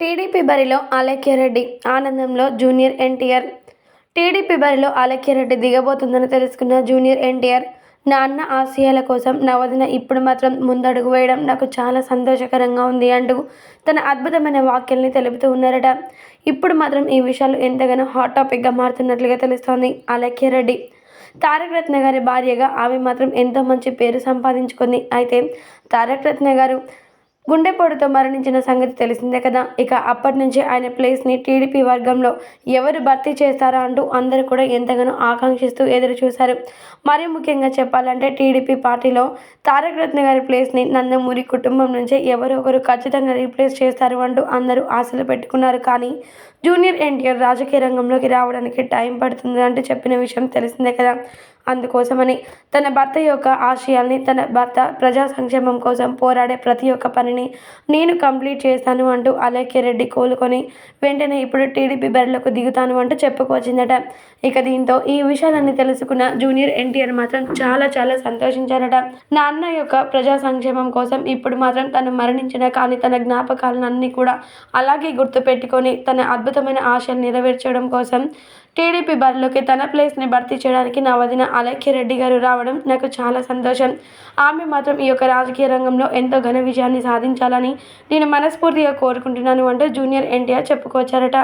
TDP బరిలో ఆలక్యరెడ్డి ఆనందంలో junior NTR. TDP బరిలో ఆలక్యరెడ్డి దిగబోతుందని తెలుసుకున్న జూనియర్ ఎన్టీఆర్ నాన్న ఆశయాల కోసం నవదిన ఇప్పుడు మాత్రం ముందడుగు వేయడం నాకు చాలా సంతోషకరంగా ఉంది అంటూ తన అద్భుతమైన వాక్యాల్ని తెలుపుతూ ఉన్నారట. ఇప్పుడు మాత్రం ఈ విషయాలు ఎంతగానో హాట్ టాపిక్గా మారుతున్నట్లుగా తెలుస్తోంది అలేఖ్యారెడ్డి తారక రత్న గారి భార్యగా ఆమె మాత్రం ఎంతో మంచి పేరు సంపాదించుకుంది. అయితే తారక రత్న గారు గుండెపోటుతో మరణించిన సంగతి తెలిసిందే కదా. ఇక అప్పటి నుంచి ఆయన ప్లేస్ని టీడీపీ వర్గంలో ఎవరు భర్తీ చేస్తారా అంటూ అందరూ కూడా ఎంతగానో ఆకాంక్షిస్తూ ఎదురు చూశారు మరీ ముఖ్యంగా చెప్పాలంటే టీడీపీ పార్టీలో తారక రత్న గారి ప్లేస్ని నందమూరి కుటుంబం నుంచే ఎవరో ఒకరు ఖచ్చితంగా రీప్లేస్ చేస్తారు అంటూ అందరూ ఆశలు పెట్టుకున్నారు. కానీ జూనియర్ ఎన్టీఆర్ రాజకీయ రంగంలోకి రావడానికి టైం పడుతుంది అంటూ చెప్పిన విషయం తెలిసిందే కదా. అందుకోసమని తన భర్త యొక్క ఆశయాల్ని తన భర్త ప్రజా సంక్షేమం కోసం పోరాడే ప్రతి ఒక్క పనిని నేను కంప్లీట్ చేస్తాను అంటూ అలేఖ్య రెడ్డి కోలుకొని వెంటనే ఇప్పుడు టీడీపీ బరిలోకి దిగుతాను అంటూ చెప్పుకొచ్చిందట. ఇక దీంతో ఈ విషయాలన్నీ తెలుసుకున్న జూనియర్ ఎన్టీఆర్ మాత్రం చాలా చాలా సంతోషించారట. నాన్న యొక్క ప్రజా సంక్షేమం కోసం ఇప్పుడు మాత్రం తను మరణించిన కానీ తన జ్ఞాపకాలను అన్నీ కూడా అలాగే గుర్తుపెట్టుకొని తన అద్భుతమైన ఆశలు నెరవేర్చడం కోసం టీడీపీ బరిలోకి తన ప్లేస్ని భర్తీ చేయడానికి నా వదిన అలఖ్యరెడ్డి గారు రావడం నాకు చాలా సంతోషం. ఆమె మాత్రం ఈ యొక్క రాజకీయ రంగంలో ఎంతో ఘన విజయాన్ని సాధించాలని నేను మనస్ఫూర్తిగా కోరుకుంటున్నాను అంటూ జూనియర్ ఎన్టీఆర్ చెప్పుకొచ్చారట.